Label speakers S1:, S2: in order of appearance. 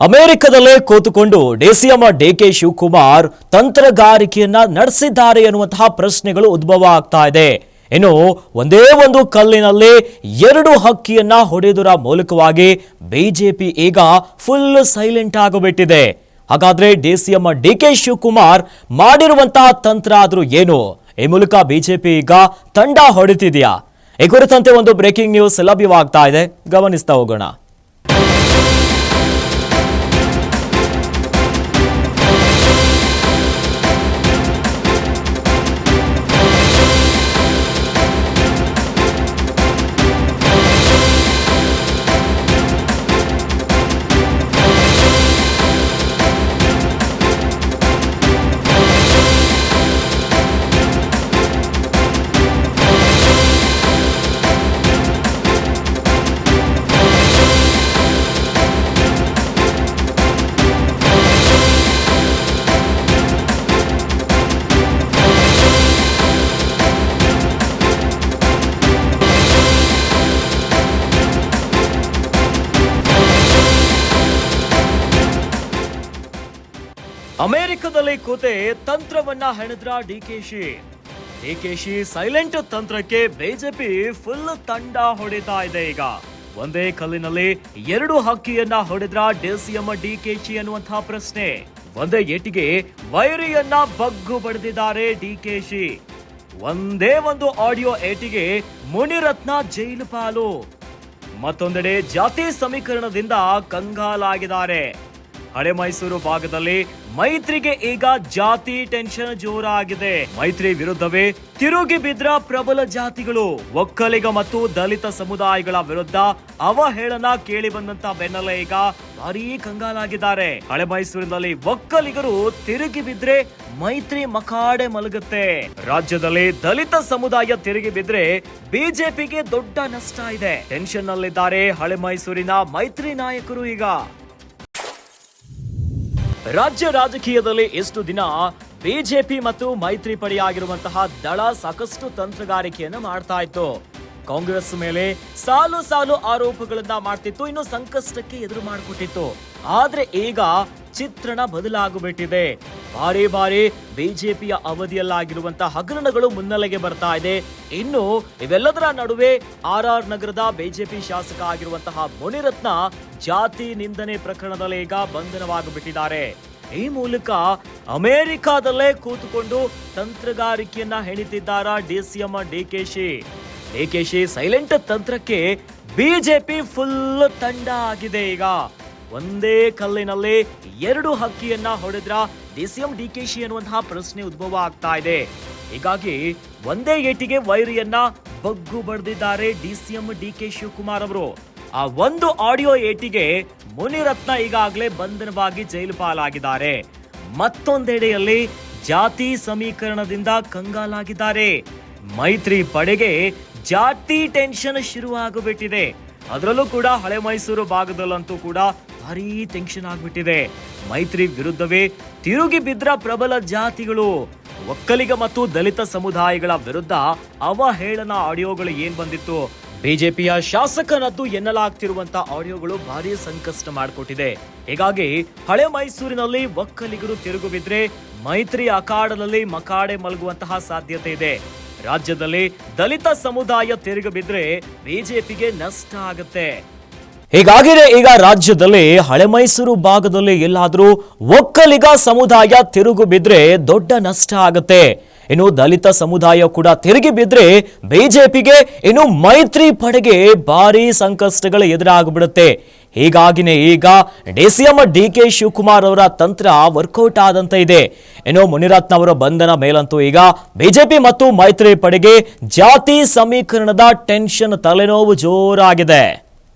S1: ಅಮೆರಿಕದಲ್ಲೇ ಕೂತುಕೊಂಡು DCM DK Shivakumar ತಂತ್ರಗಾರಿಕೆಯನ್ನ ನಡೆಸಿದ್ದಾರೆ ಎನ್ನುವಂತಹ ಪ್ರಶ್ನೆಗಳು ಉದ್ಭವ ಆಗ್ತಾ ಇದೆ. ಇನ್ನು ಒಂದೇ ಒಂದು ಕಲ್ಲಿನಲ್ಲಿ ಎರಡು ಹಕ್ಕಿಯನ್ನ ಹೊಡೆದರ ಮೂಲಕವಾಗಿ ಬಿಜೆಪಿ ಈಗ ಫುಲ್ ಸೈಲೆಂಟ್ ಆಗಿಬಿಟ್ಟಿದೆ. ಹಾಗಾದ್ರೆ ಡಿಸಿಎಂ ಡಿಕೆ ಶಿವಕುಮಾರ್ ಮಾಡಿರುವಂತಹ ತಂತ್ರ ಆದ್ರೂ ಏನು? ಈ ಮೂಲಕ ಬಿಜೆಪಿ ಈಗ ತಂಡ ಹೊಡೆತಿದೆಯಾ ಈ ಕುರಿತಂತೆ ಒಂದು ಬ್ರೇಕಿಂಗ್ ನ್ಯೂಸ್ ಲಭ್ಯವಾಗ್ತಾ ಇದೆ. ಗಮನಿಸ್ತಾ ಹೋಗೋಣ. ಅಮೆರಿಕದಲ್ಲಿ ಕೂತೆ ತಂತ್ರವನ್ನ ಹೆಣದ್ರ ಡಿಕೆಶಿ ಡಿಕೆಶಿ ಸೈಲೆಂಟ್ ತಂತ್ರಕ್ಕೆ ಬಿಜೆಪಿ ಫುಲ್ ತಂಡ ಹೊಡಿತಾ ಇದೆ ಈಗ. ಒಂದೇ ಕಲ್ಲಿನಲ್ಲಿ ಎರಡು ಹಕ್ಕಿಯನ್ನ ಹೊಡೆದ್ರ ಡಿಸಿಎಂ ಡಿಕೆಶಿ ಅನ್ನುವಂತಹ ಪ್ರಶ್ನೆ. ಒಂದೇ ಏಟಿಗೆ ವೈರಿಯನ್ನ ಬಗ್ಗು ಬಡಿದಿದ್ದಾರೆ ಡಿಕೆಶಿ ಒಂದೇ ಒಂದು ಆಡಿಯೋ ಏಟಿಗೆ ಮುನಿರತ್ನ ಜೈಲು ಪಾಲು ಮತ್ತೊಂದೆಡೆ ಜಾತಿ ಸಮೀಕರಣದಿಂದ ಕಂಗಾಲಾಗಿದ್ದಾರೆ. ಹಳೆ ಮೈಸೂರು ಭಾಗದಲ್ಲಿ ಮೈತ್ರಿಗೆ ಈಗ ಜಾತಿ ಟೆನ್ಷನ್ ಜೋರಾಗಿದೆ. ಮೈತ್ರಿ ವಿರುದ್ಧವೇ ತಿರುಗಿ ಬಿದ್ರ ಪ್ರಬಲ ಜಾತಿಗಳು. ಒಕ್ಕಲಿಗ ಮತ್ತು ದಲಿತ ಸಮುದಾಯಗಳ ವಿರುದ್ಧ ಅವಹೇಳನ ಕೇಳಿ ಬಂದಂತ ಬೆನ್ನಲ್ಲೇ ಈಗ ಭಾರೀ ಕಂಗಾಲಾಗಿದ್ದಾರೆ. ಹಳೆ ಮೈಸೂರಿನಲ್ಲಿ ಒಕ್ಕಲಿಗರು ತಿರುಗಿ ಬಿದ್ರೆ ಮೈತ್ರಿ ಮಕಾಡೆ ಮಲಗುತ್ತೆ. ರಾಜ್ಯದಲ್ಲಿ ದಲಿತ ಸಮುದಾಯ ತಿರುಗಿ ಬಿದ್ರೆ ಬಿಜೆಪಿಗೆ ದೊಡ್ಡ ನಷ್ಟ ಇದೆ. ಟೆನ್ಷನ್ ನಲ್ಲಿದ್ದಾರೆ ಹಳೆ ಮೈಸೂರಿನ ಮೈತ್ರಿ ನಾಯಕರು ಈಗ. ರಾಜ್ಯ ರಾಜಕೀಯದಲ್ಲಿ ಎಷ್ಟು ದಿನ ಬಿಜೆಪಿ ಮತ್ತು ಮೈತ್ರಿ ಪಡೆಯಾಗಿರುವಂತಹ ದಳ ಸಾಕಷ್ಟು ತಂತ್ರಗಾರಿಕೆಯನ್ನು ಮಾಡ್ತಾ ಇತ್ತು. ಕಾಂಗ್ರೆಸ್ ಮೇಲೆ ಸಾಲು ಸಾಲು ಆರೋಪಗಳನ್ನ ಮಾಡ್ತಿತ್ತು, ಇನ್ನು ಸಂಕಷ್ಟಕ್ಕೆ ಎದುರು ಮಾಡಿಕೊಟ್ಟಿತ್ತು. ಆದ್ರೆ ಈಗ ಚಿತ್ರಣ ಬದಲಾಗುಬಿಟ್ಟಿದೆ. ಬಾರಿ ಬಾರಿ ಬಿಜೆಪಿಯ ಅವಧಿಯಲ್ಲಾಗಿರುವಂತಹ ಹಗರಣಗಳು ಮುನ್ನೆಲೆಗೆ ಬರ್ತಾ ಇದೆ. ಇನ್ನು ಇವೆಲ್ಲದರ ನಡುವೆ ಆರ್ ಆರ್ ನಗರದ ಬಿಜೆಪಿ ಶಾಸಕ ಆಗಿರುವಂತಹ ಮುನಿರತ್ನ ಜಾತಿ ನಿಂದನೆ ಪ್ರಕರಣದಲ್ಲಿ ಈಗ ಬಂಧನವಾಗಿಬಿಟ್ಟಿದ್ದಾರೆ. ಈ ಮೂಲಕ ಅಮೆರಿಕಾದಲ್ಲೇ ಕೂತುಕೊಂಡು ತಂತ್ರಗಾರಿಕೆಯನ್ನ ಹೆಣಿತಿದ್ದಾರ ಡಿಸಿಎಂ ಕೆ ಶಿ ಸೈಲೆಂಟ್ ತಂತ್ರಕ್ಕೆ ಬಿಜೆಪಿ ಫುಲ್ ತಂಡ ಆಗಿದೆ ಈಗ. ಒಂದೇ ಕಲ್ಲಿನಲ್ಲಿ ಎರಡು ಹಕ್ಕಿಯನ್ನ ಹೊಡೆದ್ರ ಡಿಸಿಎಂ ಡಿಕೆಶಿ ಅನ್ನುವಂತಹ ಪ್ರಶ್ನೆ ಉದ್ಭವ ಆಗ್ತಾ ಇದೆ. ಹೀಗಾಗಿ ಒಂದೇ ಏಟಿಗೆ ವೈರಿಯನ್ನ ಬಗ್ಗು ಬಡ್ದಿದ್ದಾರೆ ಡಿಸಿಎಂ ಡಿಕೆ ಶಿವಕುಮಾರ್ ಅವರು. ಆ ಒಂದು ಆಡಿಯೋ ಏಟಿಗೆ ಮುನಿರತ್ನ ಈಗಾಗಲೇ ಬಂಧನವಾಗಿ ಜೈಲು ಪಾಲಾಗಿದ್ದಾರೆ. ಮತ್ತೊಂದೆಡೆಯಲ್ಲಿ ಜಾತಿ ಸಮೀಕರಣದಿಂದ ಕಂಗಾಲಾಗಿದ್ದಾರೆ. ಮೈತ್ರಿ ಪಡೆಗೆ ಜಾತಿ ಟೆನ್ಷನ್ ಶುರುವಾಗಬಿಟ್ಟಿದೆ. ಅದರಲ್ಲೂ ಕೂಡ ಹಳೆ ಮೈಸೂರು ಭಾಗದಲ್ಲಂತೂ ಕೂಡ ಭಾರೀ ಟೆನ್ಷನ್ ಆಗ್ಬಿಟ್ಟಿದೆ. ಮೈತ್ರಿ ವಿರುದ್ಧವೇ ತಿರುಗಿ ಬಿದ್ರ ಪ್ರಬಲ ಜಾತಿಗಳು. ಒಕ್ಕಲಿಗ ಮತ್ತು ದಲಿತ ಸಮುದಾಯಗಳ ವಿರುದ್ಧ ಅವಹೇಳನ ಆಡಿಯೋಗಳು ಏನ್ ಬಂದಿತ್ತು? ಬಿಜೆಪಿಯ ಶಾಸಕನದ್ದು ಎನ್ನಲಾಗ್ತಿರುವಂತ ಆಡಿಯೋಗಳು ಭಾರಿ ಸಂಕಷ್ಟ ಮಾಡಿಕೊಟ್ಟಿದೆ. ಹೀಗಾಗಿ ಹಳೆ ಮೈಸೂರಿನಲ್ಲಿ ಒಕ್ಕಲಿಗರು ತಿರುಗು ಬಿದ್ರೆ ಮೈತ್ರಿ ಅಖಾಡದಲ್ಲಿ ಮಕಾಡೆ ಮಲಗುವಂತಹ ಸಾಧ್ಯತೆ ಇದೆ. ರಾಜ್ಯದಲ್ಲಿ ದಲಿತ ಸಮುದಾಯ ತಿರುಗು ಬಿದ್ರೆ ಬಿಜೆಪಿಗೆ ನಷ್ಟ ಆಗುತ್ತೆ. ಹೀಗಾಗಿದೆ ಈಗ ರಾಜ್ಯದಲ್ಲಿ ಹಳೆ ಮೈಸೂರು ಭಾಗದಲ್ಲಿ ಎಲ್ಲಾದರೂ ಒಕ್ಕಲಿಗ ಸಮುದಾಯ ತಿರುಗು ಬಿದ್ರೆ ದೊಡ್ಡ ನಷ್ಟ ಆಗುತ್ತೆ. ಇನ್ನು ದಲಿತ ಸಮುದಾಯ ಕೂಡ ತಿರುಗಿ ಬಿದ್ರೆ ಬಿಜೆಪಿಗೆ ಇನ್ನು ಮೈತ್ರಿ ಪಡೆಗೆ ಭಾರಿ ಸಂಕಷ್ಟಗಳು ಎದುರಾಗ್ಬಿಡುತ್ತೆ. ಹೀಗಾಗಿನೇ ಈಗ D C M D K Shivakumar ಅವರ ತಂತ್ರ ವರ್ಕೌಟ್ ಆದಂತ ಇದೆ. ಇನ್ನು ಮುನಿರತ್ನ ಅವರ ಬಂಧನ ಮೇಲಂತೂ ಈಗ ಬಿಜೆಪಿ ಮತ್ತು ಮೈತ್ರಿ ಪಡೆಗೆ ಜಾತಿ ಸಮೀಕರಣದ ಟೆನ್ಷನ್ ತಲೆನೋವು ಜೋರಾಗಿದೆ.